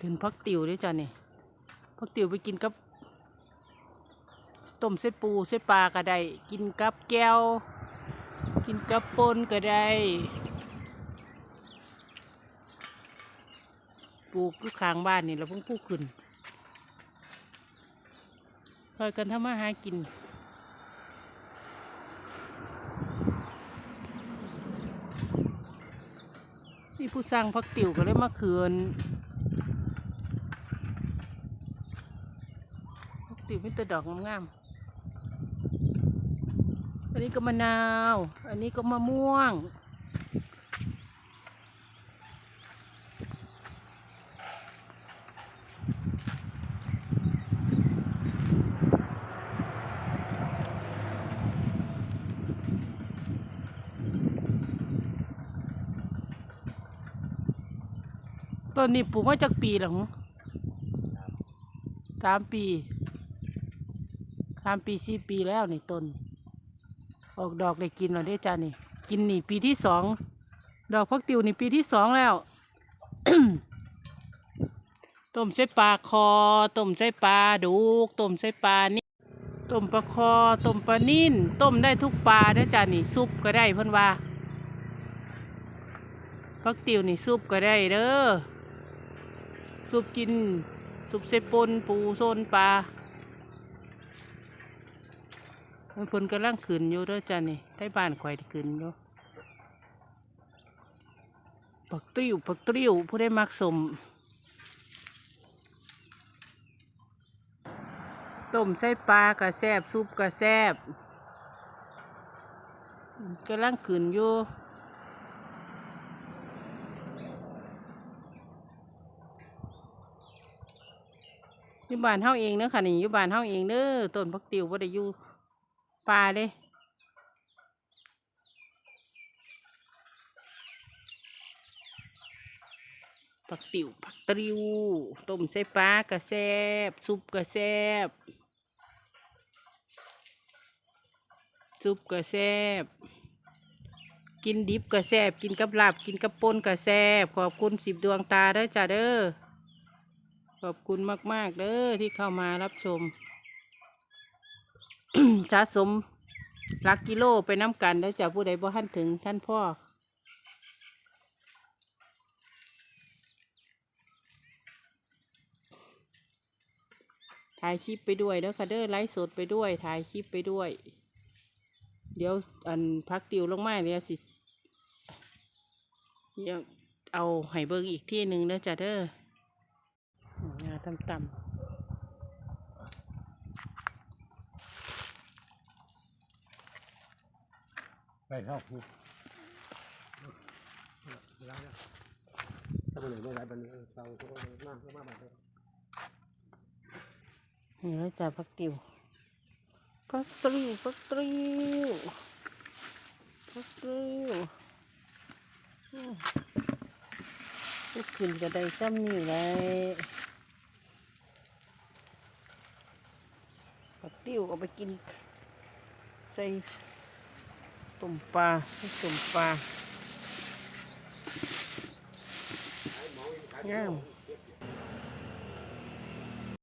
ขึ้นพักติวด้วยจ้ะนี่พักติวไปกินกับต้มเส้ปูเส้ปลาก็ได้ กินกับแก้ว กินกับปนก็ได้ปลูกอยู่ข้างบ้านนี่เราเพิ่งปลูกขึ้นคอยกันทำมาหากินมีผู้สร้างพักติวก็เลยมาเคืนพัก ติวมีแต่ดอกงามๆอันนี้ก็มะนาว อันนี้ก็มะม่วง ต้นนี้ปลูกมาจากปีหรอสามปี สามปีสี่ปีแล้วนี่ต้น ออกดอกได้กินแล้วได้จ้านี่ กินนี่ปีที่สองดอกพักติวนี่ปีที่สองแล้วต้มใส่ปลาคอต้มใส่ปลาดุกต้มใส่ปลานี่ต้มปลาคอต้มปลานิ่นต้มได้ทุกปลาได้อจ้านี่ซุปก็ได้เพิ่นว่าพักติวนี่ซุปก็ได้เด้อซุปกินซุปเซปนปูโซนปลา เพิ่นกำลังขึ้นอยู่ด้อจ้ะนี่ได้บ้านข่อยขึ้นอยู่ปักติ้วปักติ้วผู้ได้มักสมต้มใส่ปลากระแซบซุปกระแซบกำลังขึ้นอยู่ยู่บ้านเฮาเองเด้อค่ะนี่ยู่บ้านเฮาเองเด้อต้นพักติวบ่ได้อยู่ ป่าเด้ผักติวผักตริวต้มใส่ปลากระแซบซุปกระแซบซุปกระแซบกินดิบกระแซบกินกับลาบกินกับปนกระแซบขอบคุณสิบดวงตาเด้อจ้าเด้อขอบคุณมาก ๆ เด้อที่เข้ามารับชม สะสมหลักกิโลไปน้ำกันได้อจากผู้ใดบ่ท่านถึงท่านพ่อถ่ายคลิปไปด้วยเด้อค่ะเด้อไลฟ์สดไปด้วยถ่ายคลิปไปด้วย เดี๋ยวอันพักติวลงมาเนี่ยสิเดี๋ยวเอาให้เบิ่งอีกที่หนึ่งเด้อจ้ะเด้องาต่ำ ไปเท่าคูร้ายแล้วถ้ามันไม่ร้ายบันนี้เตาตัวมากมากแบบนี้ๆนี่แล้วจ้ะพักติวพักตริวพักตริวพักตริวอืมลูกขึ้นก็ได้ซ้ำนี่เลยพักติวเอาไปกินใส่ ตุ่มปลาใส่ตุ่มปลางาม